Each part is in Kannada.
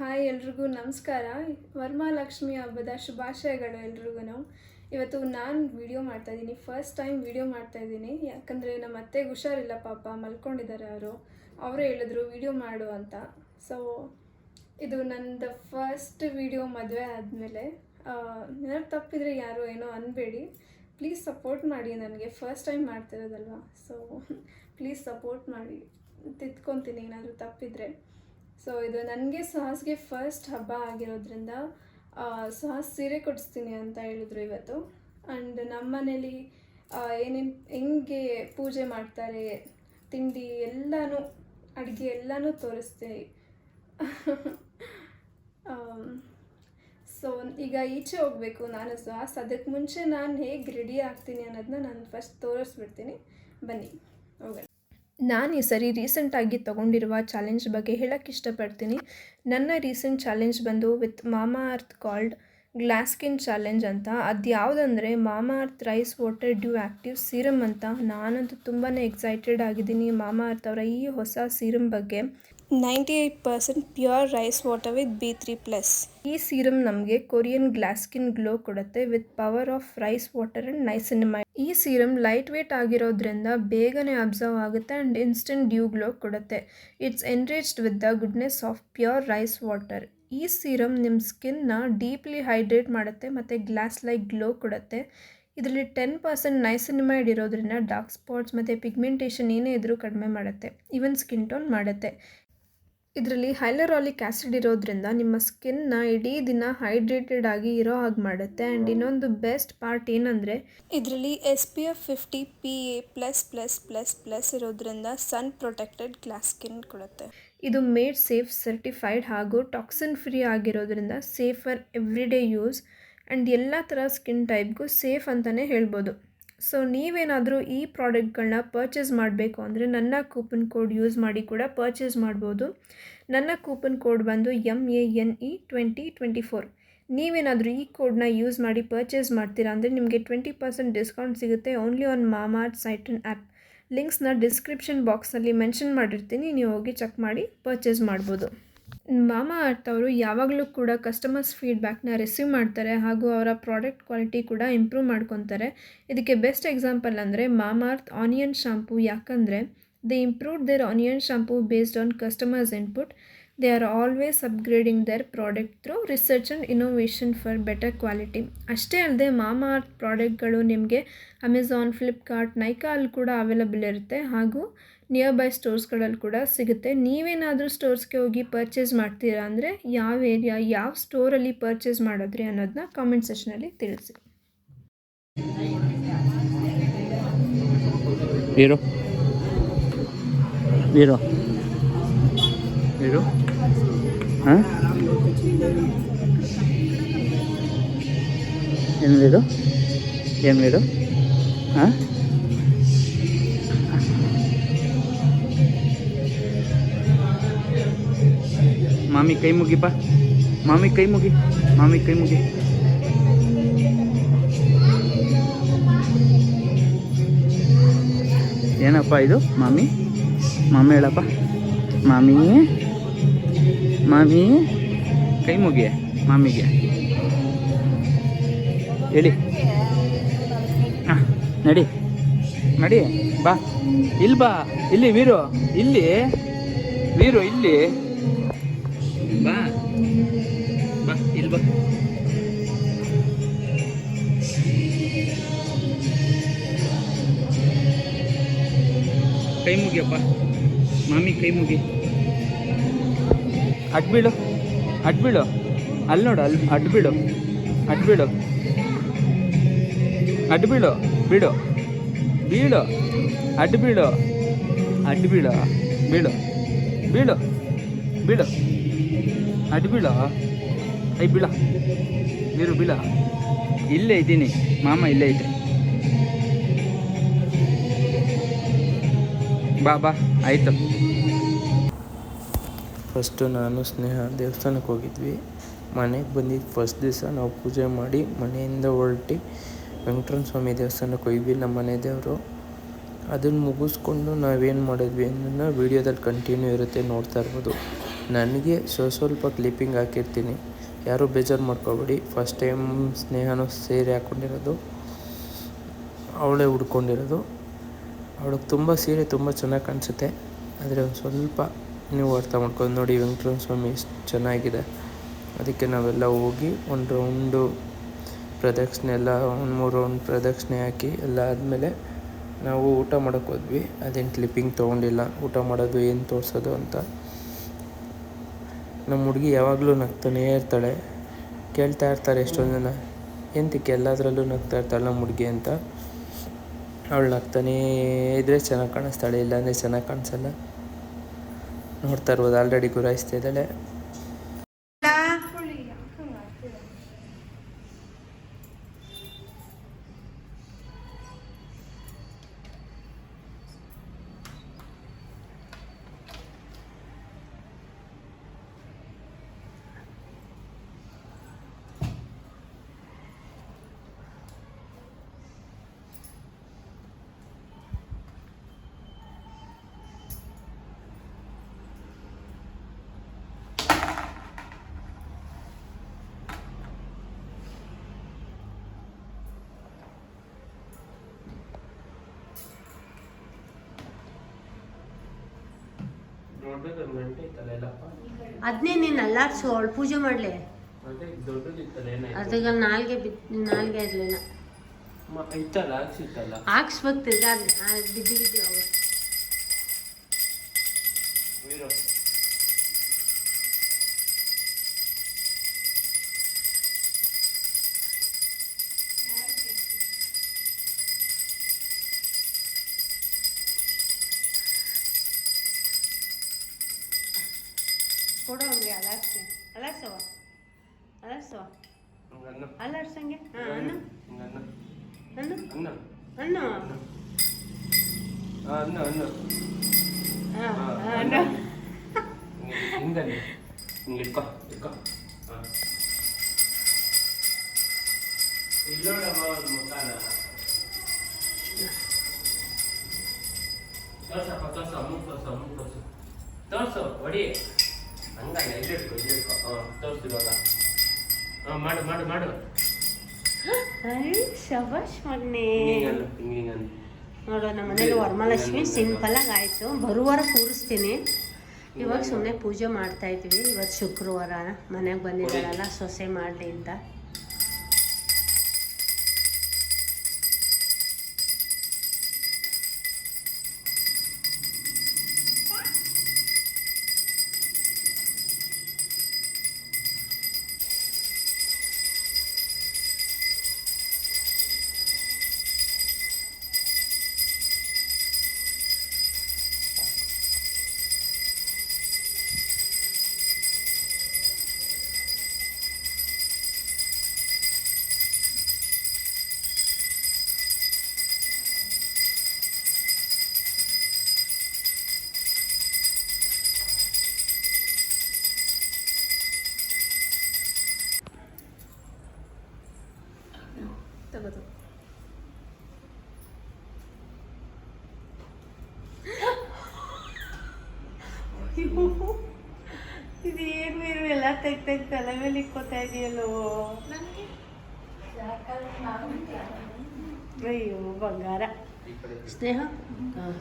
ಹಾಯ್ ಎಲ್ರಿಗೂ ನಮಸ್ಕಾರ. ವರಮಹಾಲಕ್ಷ್ಮಿ ಹಬ್ಬದ ಶುಭಾಶಯಗಳು ಎಲ್ರಿಗೂ. ಇವತ್ತು ನಾನು ವಿಡಿಯೋ ಮಾಡ್ತಾ ಇದ್ದೀನಿ ಫಸ್ಟ್ ಟೈಮ್ ವಿಡಿಯೋ ಮಾಡ್ತಾ ಇದ್ದೀನಿ ಯಾಕಂದರೆ ನಮ್ಮ ಅತ್ತೆಗೆ ಹುಷಾರಿಲ್ಲ ಪಾಪ ಮಲ್ಕೊಂಡಿದ್ದಾರೆ ಅವರು ಅವರೇ ಹೇಳಿದ್ರು ವಿಡಿಯೋ ಮಾಡು ಅಂತ. ಸೊ ಇದು ನನ್ನದು ಫಸ್ಟ್ ವಿಡಿಯೋ ಮದುವೆ ಆದಮೇಲೆ. ಏನಾದ್ರು ತಪ್ಪಿದರೆ ಯಾರು ಏನೋ ಅನ್ಬೇಡಿ. ಪ್ಲೀಸ್ ಸಪೋರ್ಟ್ ಮಾಡಿ ನನಗೆ. ಫಸ್ಟ್ ಟೈಮ್ ಮಾಡ್ತಿರೋದಲ್ವ? ಸೊ ಪ್ಲೀಸ್ ಸಪೋರ್ಟ್ ಮಾಡಿ. ತಿದ್ಕೊತೀನಿ ಏನಾದರೂ ತಪ್ಪಿದರೆ. ಸೊ ಇದು ನನಗೆ ಸಾಸ್ಗೆ ಫಸ್ಟ್ ಹಬ್ಬ ಆಗಿರೋದ್ರಿಂದ ಸಾಸ್ ಸೀರೆ ಕೊಡಿಸ್ತೀನಿ ಅಂತ ಹೇಳಿದ್ರು ಇವತ್ತು. ಆ್ಯಂಡ್ ನಮ್ಮ ಮನೇಲಿ ಏನೇನು, ಹೆಂಗೆ ಪೂಜೆ ಮಾಡ್ತಾರೆ, ತಿಂಡಿ ಎಲ್ಲನೂ, ಅಡುಗೆ ಎಲ್ಲನೂ ತೋರಿಸ್ತೀನಿ ಸೊ ಈಗ ಈಚೆ ಹೋಗಬೇಕು ನಾನು ಸಾಸ್. ಅದಕ್ಕೆ ಮುಂಚೆ ನಾನು ಹೇಗೆ ರೆಡಿ ಆಗ್ತೀನಿ ಅನ್ನೋದನ್ನ ನಾನು ಫಸ್ಟ್ ತೋರಿಸ್ಬಿಡ್ತೀನಿ. ಬನ್ನಿ, ಹೋಗೋಣ. ನಾನು ಈ ಸರಿ ರೀಸೆಂಟಾಗಿ ತೊಗೊಂಡಿರುವ ಚಾಲೆಂಜ್ ಬಗ್ಗೆ ಹೇಳಕ್ಕೆ ಇಷ್ಟಪಡ್ತೀನಿ. ನನ್ನ ರೀಸೆಂಟ್ ಚಾಲೆಂಜ್ ಬಂದು with Mamaearth called glass skin challenge ಅಂತ. ಅದು ಯಾವುದಂದರೆ Mamaearth rice water dew active serum ಅಂತ. ನಾನಂತೂ ತುಂಬಾ ಎಕ್ಸೈಟೆಡ್ ಆಗಿದ್ದೀನಿ ಮಾಮಾ ಅರ್ತ್ ಅವರ ಈ ಹೊಸ ಸೀರಮ್ ಬಗ್ಗೆ. Ninety eight percent pure rice water with B three plus. ಈ ಸೀರಮ್ ನಮಗೆ ಕೊರಿಯನ್ ಗ್ಲಾಸ್ ಸ್ಕಿನ್ ಗ್ಲೋ ಕೊಡುತ್ತೆ with power of rice water and niacinamide ಈ ಸೀರಮ್ ಲೈಟ್ ವೇಟ್ ಆಗಿರೋದ್ರಿಂದ ಬೇಗನೆ ಅಬ್ಸರ್ವ್ ಆಗುತ್ತೆ ಆ್ಯಂಡ್ ಇನ್ಸ್ಟೆಂಟ್ ಡ್ಯೂ ಗ್ಲೋ ಕೊಡುತ್ತೆ. It's enriched with the goodness of pure rice water. ಈ ಸೀರಮ್ ನಿಮ್ಮ ಸ್ಕಿನ್ನ ಡೀಪ್ಲಿ ಹೈಡ್ರೇಟ್ ಮಾಡುತ್ತೆ ಮತ್ತು ಗ್ಲಾಸ್ ಲೈಕ್ ಗ್ಲೋ ಕೊಡುತ್ತೆ. ಇದರಲ್ಲಿ ಟೆನ್ ಪರ್ಸೆಂಟ್ ನೈಸಿನಿಮೈಡ್ ಇರೋದ್ರಿಂದ ಡಾರ್ಕ್ ಸ್ಪಾಟ್ಸ್ ಮತ್ತು ಪಿಗ್ಮೆಂಟೇಷನ್ ಏನೇ ಇದ್ದರೂ ಕಡಿಮೆ ಮಾಡುತ್ತೆ. ಈವನ್ ಸ್ಕಿನ್ ಟೋನ್ ಮಾಡುತ್ತೆ. ಇದರಲ್ಲಿ ಹೈಲರಾಲಿಕ್ ಆ್ಯಸಿಡ್ ಇರೋದ್ರಿಂದ ನಿಮ್ಮ ಸ್ಕಿನ್ನ ಇಡೀ ದಿನ ಹೈಡ್ರೇಟೆಡ್ ಆಗಿ ಇರೋ ಹಾಗೆ ಮಾಡುತ್ತೆ. ಆ್ಯಂಡ್ ಇನ್ನೊಂದು ಬೆಸ್ಟ್ ಪಾರ್ಟ್ ಏನಂದರೆ ಇದರಲ್ಲಿ S P F fifty P A plus plus plus plus ಇರೋದ್ರಿಂದ ಸನ್ ಪ್ರೊಟೆಕ್ಟೆಡ್ ಗ್ಲಾಸ್ ಸ್ಕಿನ್ ಕೊಡುತ್ತೆ. ಇದು ಮೇಡ್ ಸೇಫ್ ಸರ್ಟಿಫೈಡ್ ಹಾಗೂ ಟಾಕ್ಸಿನ್ ಫ್ರೀ ಆಗಿರೋದ್ರಿಂದ ಸೇಫರ್ ಎವ್ರಿಡೇ ಯೂಸ್. ಆ್ಯಂಡ್ ಎಲ್ಲ ಥರ ಸ್ಕಿನ್ ಟೈಪ್ಗೂ ಸೇಫ್ ಅಂತಲೇ ಹೇಳ್ಬೋದು. ಸೊ ನೀವೇನಾದರೂ ಈ ಪ್ರಾಡಕ್ಟ್ಗಳನ್ನ ಪರ್ಚೇಸ್ ಮಾಡಬೇಕು ಅಂದರೆ ನನ್ನ ಕೂಪನ್ ಕೋಡ್ ಯೂಸ್ ಮಾಡಿ ಕೂಡ ಪರ್ಚೇಸ್ ಮಾಡ್ಬೋದು. ನನ್ನ ಕೂಪನ್ ಕೋಡ್ ಬಂದು M A N E twenty twenty four ನೀವೇನಾದರೂ ಈ ಕೋಡ್ನ ಯೂಸ್ ಮಾಡಿ ಪರ್ಚೇಸ್ ಮಾಡ್ತೀರಾ ಅಂದರೆ ನಿಮಗೆ ಟ್ವೆಂಟಿ ಪರ್ಸೆಂಟ್ ಡಿಸ್ಕೌಂಟ್ ಸಿಗುತ್ತೆ only on Mamaearth site and app ಲಿಂಕ್ಸ್ನ description ಬಾಕ್ಸಲ್ಲಿ ಮೆನ್ಷನ್ ಮಾಡಿರ್ತೀನಿ, ನೀವು ಹೋಗಿ ಚೆಕ್ ಮಾಡಿ ಪರ್ಚೇಸ್ ಮಾಡ್ಬೋದು. ಮಾಮಾ ಅರ್ಥವರು ಅವರು ಯಾವಾಗಲೂ ಕೂಡ ಕಸ್ಟಮರ್ಸ್ ಫೀಡ್ಬ್ಯಾಕ್ನ ರಿಸೀವ್ ಮಾಡ್ತಾರೆ ಹಾಗೂ ಅವರ ಪ್ರಾಡಕ್ಟ್ ಕ್ವಾಲಿಟಿ ಕೂಡ ಇಂಪ್ರೂವ್ ಮಾಡ್ಕೊತಾರೆ. ಇದಕ್ಕೆ ಬೆಸ್ಟ್ ಎಕ್ಸಾಂಪಲ್ ಅಂದರೆ ಮಾಮಾ ಅರ್ಥ್ ಆನಿಯನ್ ಶಾಂಪೂ ಯಾಕಂದರೆ they improve their onion shampoo based on customers input they are always upgrading their product through research and innovation for better quality ಅಷ್ಟೇ ಅಲ್ಲದೆ ಮಾಮಾ ಅರ್ತ್ ಪ್ರಾಡಕ್ಟ್ಗಳು ನಿಮಗೆ ಅಮೆಝಾನ್ ಫ್ಲಿಪ್ಕಾರ್ಟ್ ನೈಕಾ ಅಲ್ಲಿ ಕೂಡ ಅವೈಲಬಲ್ ಇರುತ್ತೆ ಹಾಗೂ ನಿಯರ್ ಬೈ ಸ್ಟೋರ್ಸ್ಗಳಲ್ಲಿ ಕೂಡ ಸಿಗುತ್ತೆ. ನೀವೇನಾದರೂ ಸ್ಟೋರ್ಸ್ಗೆ ಹೋಗಿ ಪರ್ಚೇಸ್ ಮಾಡ್ತೀರಾ ಅಂದರೆ ಯಾವ ಏರಿಯಾ ಯಾವ ಸ್ಟೋರಲ್ಲಿ ಪರ್ಚೇಸ್ ಮಾಡಿದ್ರಿ ಅನ್ನೋದನ್ನ ಕಾಮೆಂಟ್ ಸೆಷನಲ್ಲಿ ತಿಳಿಸಿ. ಏನು ವೀರು? ಏನು ವೀರು? ಹಾಂ? ಮಾಮಿ ಕೈ ಮುಗಿಪ್ಪ ಮಾಮಿ ಕೈ ಮುಗಿ ಮಾಮಿ ಕೈ ಮುಗಿ ಏನಪ್ಪ ಇದು ಮಾಮಿ ಮಾಮಿ ಹೇಳಪ್ಪ ಮಾಮಿ ಮಾಮಿ ಕೈ ಮುಗಿ ಮಾಮಿಗೆ ಹೇಳಿ ಹಾಂ ನಡಿ ನಡಿ ಬಾ ಇಲ್ಲಿ ಬಾ ಇಲ್ಲಿ ವೀರು ಇಲ್ಲಿ ವೀರು ಇಲ್ಲಿ ಬಾ ಬಾ ಇಲ್ಲಿ ಕೈ ಮುಗಿಯಪ್ಪ. ಮಾಮಿ ಕೈ ಮುಗಿ. ಅಡ್ಬಿಡು ಅಡ್ಬಿಡು. ಅಲ್ಲಿ ನೋಡು, ಅಲ್ಲಿ ಅಡ್ಬಿಡು ಅಡ್ಬಿಡು. ಅಡ್ಬಿಡು, ಬಿಡು. ಬೀಳು, ಅಡ್ಬಿಡು. ಅಡ್ಬಿಡು ಬೀಳು ಬೀಳು. ಬೀಳು. ಅಡ್ಬೀಳು ಐ ಬೀಳ. ನೀರು ಬೀಳ. ಇಲ್ಲೇ ಇದ್ದೀನಿ. ಮಾಮ ಇಲ್ಲೇ ಐತೆ ಬಾ ಬಾ. ಆಯಿತು. ಫಸ್ಟು ನಾನು ಸ್ನೇಹ ದೇವಸ್ಥಾನಕ್ಕೆ ಹೋಗಿದ್ವಿ. ಮನೆಗೆ ಬಂದಿದ್ದು ಫಸ್ಟ್ ದಿವಸ. ನಾವು ಪೂಜೆ ಮಾಡಿ ಮನೆಯಿಂದ ಹೊರಟಿ ವೆಂಕಟರಮಣ ಸ್ವಾಮಿ ದೇವಸ್ಥಾನಕ್ಕೆ ಹೋಗಿದ್ವಿ, ನಮ್ಮ ಮನೆ ದೇವರು. ಅದನ್ನು ಮುಗಿಸ್ಕೊಂಡು ನಾವೇನು ಮಾಡಿದ್ವಿ ಅನ್ನೋದನ್ನ ವೀಡಿಯೋದಲ್ಲಿ ಕಂಟಿನ್ಯೂ ಇರುತ್ತೆ, ನೋಡ್ತಾ ಇರ್ಬೋದು. ನನಗೆ ಸ್ವ ಸ್ವಲ್ಪ ಕ್ಲಿಪ್ಪಿಂಗ್ ಹಾಕಿರ್ತೀನಿ. ಯಾರೂ ಬೇಜಾರು ಮಾಡ್ಕೋಬೇಡಿ. ಫಸ್ಟ್ ಟೈಮ್ ಸ್ನೇಹನೂ ಸೀರೆ ಹಾಕ್ಕೊಂಡಿರೋದು ಅವಳೇ ಉಡ್ಕೊಂಡಿರೋದು. ಅವಳಿಗೆ ತುಂಬ ಸೀರೆ ತುಂಬ ಚೆನ್ನಾಗಿ ಕಾಣಿಸುತ್ತೆ. ಆದರೆ ಒಂದು ಸ್ವಲ್ಪ ನೀವು ಅರ್ಥ ಮಾಡ್ಕೊಂಡು ನೋಡಿ ವೆಂಕಟರಮಣ ಸ್ವಾಮಿ ಎಷ್ಟು ಚೆನ್ನಾಗಿದೆ. ಅದಕ್ಕೆ ನಾವೆಲ್ಲ ಹೋಗಿ ಒಂದು ರೌಂಡು ಪ್ರದಕ್ಷಿಣೆ ಎಲ್ಲ ಒಂದು ಮೂರು ರೌಂಡ್ ಪ್ರದಕ್ಷಿಣೆ ಹಾಕಿ ಎಲ್ಲ ಆದಮೇಲೆ ನಾವು ಊಟ ಮಾಡೋಕ್ಕೆ ಹೋದ್ವಿ. ಅದೇನು ಕ್ಲಿಪ್ಪಿಂಗ್ ತೊಗೊಂಡಿಲ್ಲ. ಊಟ ಮಾಡೋದು ಏನು ತೋರಿಸೋದು ಅಂತ. ನಮ್ಮ ಹುಡುಗಿ ಯಾವಾಗಲೂ ನಗ್ತಾನೇ ಇರ್ತಾಳೆ. ಕೇಳ್ತಾ ಇರ್ತಾರೆ ಎಷ್ಟೊಂದು ಜನ. ಎಂತಕ್ಕೆ ಎಲ್ಲದರಲ್ಲೂ ನಗ್ತಾ ಇರ್ತಾಳೆ ನಮ್ಮ ಹುಡುಗಿ ಅಂತ. ಅವಳು ನಗ್ತಾನೇ ಇದ್ರೆ ಚೆನ್ನಾಗಿ ಕಾಣಿಸ್ತಾಳೆ, ಇಲ್ಲಾಂದರೆ ಚೆನ್ನಾಗಿ ಕಾಣಿಸಲ್ಲ. ನೋಡ್ತಾ ಇರ್ಬೋದು ಆಲ್ರೆಡಿ ಗುರಾಯಿಸ್ತಾ ಇದ್ದಾಳೆ. ನೋಡ್ಬೇಕು ಗಂಟೆ ಐತಲ್ಲ ಎಲ್ಲಪ್ಪ? ಅದನ್ನೇ ನೀನು ಅಲ್ಲಾರ್ಸು ಅವಳು ಪೂಜೆ ಮಾಡಲಿ. ಅದೇ ದೊಡ್ಡದಿತ್ತಲ್ಲ ಏನಾಯ್ತು? ಅದಾಗ ನಾಲ್ಗೆ ಬಿದ್ದು ನಾಲ್ಗೆ ಇರಲಿಲ್ಲ. ಮ- ಇತ್ತಲ್ಲ ಹಾಕ್ಸಿತ್ತಲ್ಲ ಹಾಕ್ಸ್ಬೇಕು ತಿರ್ಗಾ ಬಿದ್ದು ಬಿದ್ದು ಅವು ವೀರು ಕೊಡು ಅವ್ನಿಗೆ ಅಲ್ಲಾಡ್ಸಿ ಅಲ್ಲಾಡ್ಸವ ಅಲ್ಲಾಡ್ಸವ ಹಂಗನ್ನ ಅಲ್ಲಾಡ್ಸಂಗೆ ಹಾಂ ಅನ್ನ ಹಂಗನ್ನ ಅನ್ನ ಅನ್ನ ಅನ್ನ ಆ, ಅನ್ನ ಅನ್ನ ಹಾಂ ಆ, ಅನ್ನ ಹಿಂಗಲ್ಲಿ ಹಿಂಗೆ ಇಟ್ಕೋ ಇಟ್ಕೋ ಹಾಂ ಇಲ್ಲೋಡಮ್ಮ ಒಂದು ಮುಖಾನ ತೋರ್ಸಪ್ಪ ತೋರ್ಸ ಮೂಗ್ ತೋರ್ಸ ಮೂಗ್ ತೋರ್ಸು ತೋರ್ಸು ಹೊಡಿ ಹಂಗಲ್ಲ ಇಲ್ಲಿ ಇಟ್ಕೊ ಇಲ್ಲಿ ಇಟ್ಕೊ ಹಾಂ ತೋರ್ಸು ಹಾಂ ಮಾಡು ಮಾಡು ಮಾಡು. ಐ ಶಬಾಷ್ ಮಗನೇ ಹಿಂಗಿಂಗಲ್ಲ ಹಿಂಗಿಂಗಲ್ಲ. ನೋಡು ನಮ್ಮ ಮನೇಲಿ ವರಮಹಾಲಕ್ಷ್ಮಿ ಸಿಂಪಲಾಗಿ ಆಯಿತು. ಬರುವಾರ ಕೂರಿಸ್ತೀನಿ. ಇವಾಗ ಸುಮ್ಮನೆ ಪೂಜೆ ಮಾಡ್ತಾ ಇದ್ವಿ. ಇವತ್ತು ಶುಕ್ರವಾರ ಮನೆಗೆ ಬಂದಿದ್ದಾರಲ್ಲ ಸೊಸೆ ಮಾಡಲಿ ಅಂತ. ನೀವು ಎಲ್ಲ ತೆಗ್ ತೆಗ್ ತಲೆ ಮೇಲೆ ಇಕ್ಕೋತಾ ಇದೆಯಲ್ಲೋ ಅಯ್ಯೋ ಬಂಗಾರ. ಈ ಕಡೆ ಸ್ನೇಹ ಹಾಂ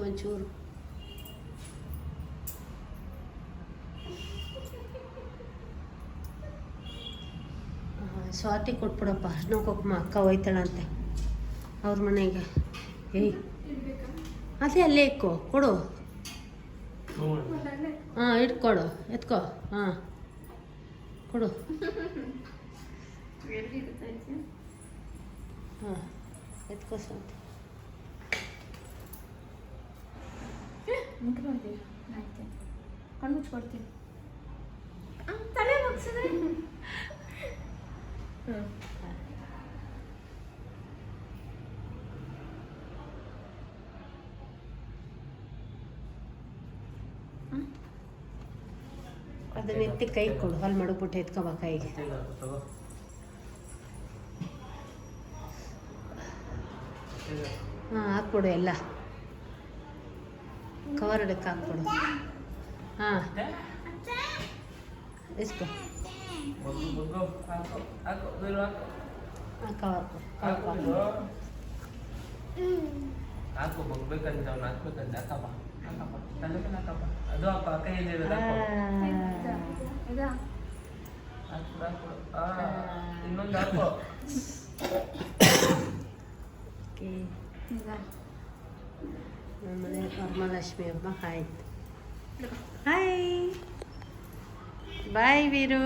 ಒಂಚೂರು ಸ್ವಾತಿ ಕೊಟ್ಬಿಡಪ್ಪ. ಅರ್ಶಿನ ಕುಂಕುಮ ಅಕ್ಕ ಹೋಯ್ತಾಳಂತೆ. ಅವ್ರ ಮನೆಗೆ. ಏಯ್. ಅದೇ ಅಲ್ಲೇ ಇಕ್ಕೋ. ಕೊಡು. ಹಾಂ ಇಟ್ಕೊಡು. ಎತ್ಕೋ. ಹಾಂ. ಕೊಡು. ಹಾಂ ಎತ್ಕೋ ಸ್ವಾತಿ. ಕಣ್ಣು ಮುಚ್ಕೊಡ್ತೀನಿ ತಲೆ ಮುಗಿಸಿದ್ರೆ ಹ್ಞೂ ಅದನ್ನ ಎತ್ತಿ ಕೈ ಕೊಡು ಹಲ್ ಮಡಗ್ಬಿಟ್ಟು ಎತ್ಕೊಬ ಕೈಗೆ. ಹಾಂ ಹಾಕ್ಬಿಡು ಎಲ್ಲ. ಕವರ್ ಹಿಡಕ್ಕೆ ಹಾಕ್ಬಿಡು ಹಾಂ ಇಸ್ಕೊ ಹಾಂ ಕವರ್ ಕೊಡು ಕವರ್ ಕೊಡು. ಹಾಕು ಬಗ್ಬೇಕಂತ ಅವ್ನು ಹಾಕ್ಬೇಕಂತ ಹಾಕಪ್ಪ ಹಾಕಪ್ಪ ತಲೆಗೆ ಹಾಕಪ್ಪ ಅದು ಅಪ್ಪ ಕೈಯಲ್ಲಿ ಆ, ಇದಾ ಹಾಕು ಹಾಕು ಆ, ಇನ್ನೊಂದು ಹಾಕು ಓಕೆ ಇದಾ ನಮ್ಮ ಮನೆ ವರಮಹಾಲಕ್ಷ್ಮಿ ಹಬ್ಬ ಆಯ್ತು. Hi bye Veeru